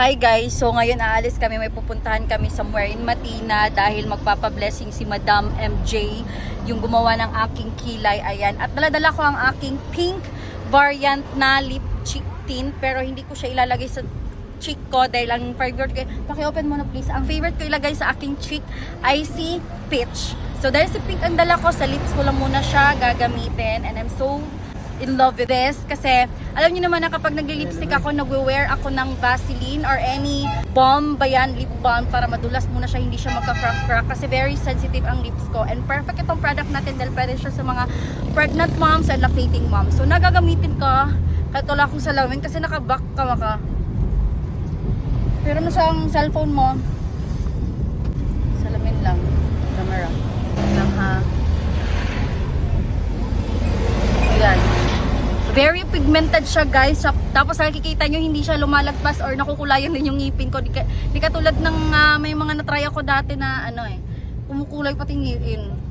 Hi guys, so ngayon aalis kami, may pupuntahan kami somewhere in Matina dahil magpapablessing si Madam MJ, yung gumawa ng aking kilay, ayan. At daladala ko ang aking pink variant na lip cheek tint, pero hindi ko siya ilalagay sa cheek ko dahil ang favorite ko, paki-open mo na please, ang favorite ko ilagay sa aking cheek ay si Peach. So dahil si pink ang dala ko, sa lips ko lang muna siya gagamitin. And I'm so in love with this kasi alam niyo naman na kapag nagli-lipstick ako, nagwe-wear ako ng Vaseline or any balm ba yan, lip balm para madulas muna siya, hindi siya magka-crack-crack kasi very sensitive ang lips ko and perfect itong product natin dahil pwede siya sa mga pregnant moms and lactating moms. So nagagamitin ko kahit wala akong salamin kasi naka-back ka maka. Pero mo siyang cellphone mo. Salamin lang. Camera. Lang ha. Ayan. Very pigmented siya guys. Tapos nakikita nyo hindi siya lumalagpas or nakukulayan din yung ngipin ko. Di, ka, di katulad ng ah, may mga natry ako dati na ano eh. Kumukulay pati ngipin.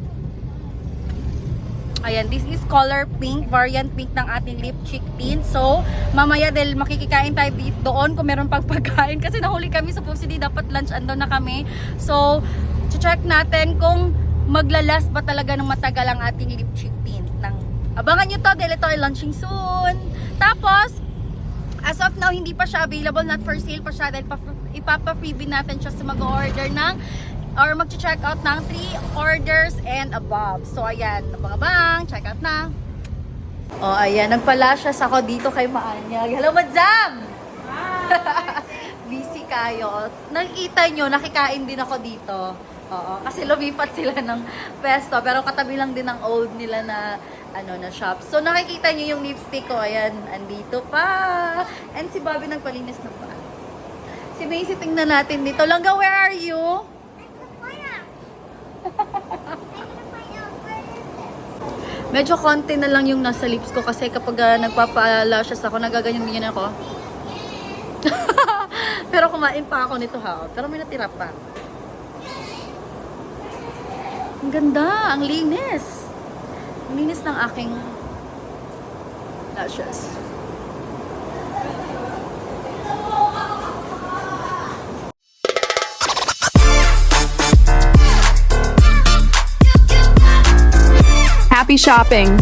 Ayan, this is color pink, variant pink ng ating lip cheek tint. So, mamaya dahil makikikain tayo doon kung meron pang pagkain. Kasi nahuli kami, supposedly dapat lunch ando na kami. So, check natin kung maglalas ba talaga ng matagal ang ating lip cheek abangan nyo to dahil ito ay launching soon. Tapos, as of now, hindi pa siya available, not for sale pa siya dahil pa, ipapa-freebie natin siya sa mag-order ng or mag-check out ng 3 orders and above. So, ayan, abang-abang, check out na. Oh, ayan, nagpa-lashes ako dito kay Maanyag. Hello, Madzam! Busy kayo. Nakikita nyo, nakikain din ako dito. Oo, kasi lumipat sila ng pesto, pero katabi lang din ng old nila na ano na shop. So nakikita nyo yung lipstick ko, ayan, andito pa. And si Bobby nagpalinis na pa. Si Macy, tingnan natin dito. Langga, where are you? Medyo konti na lang yung nasa lips ko kasi kapag uh, nagpapa-lashes ako, nagaganyan-ganyan ako. Pero kumain pa ako nito ha. Pero may natira pa. Ang ganda, ang linis. Ang linis ng aking lashes. Happy shopping.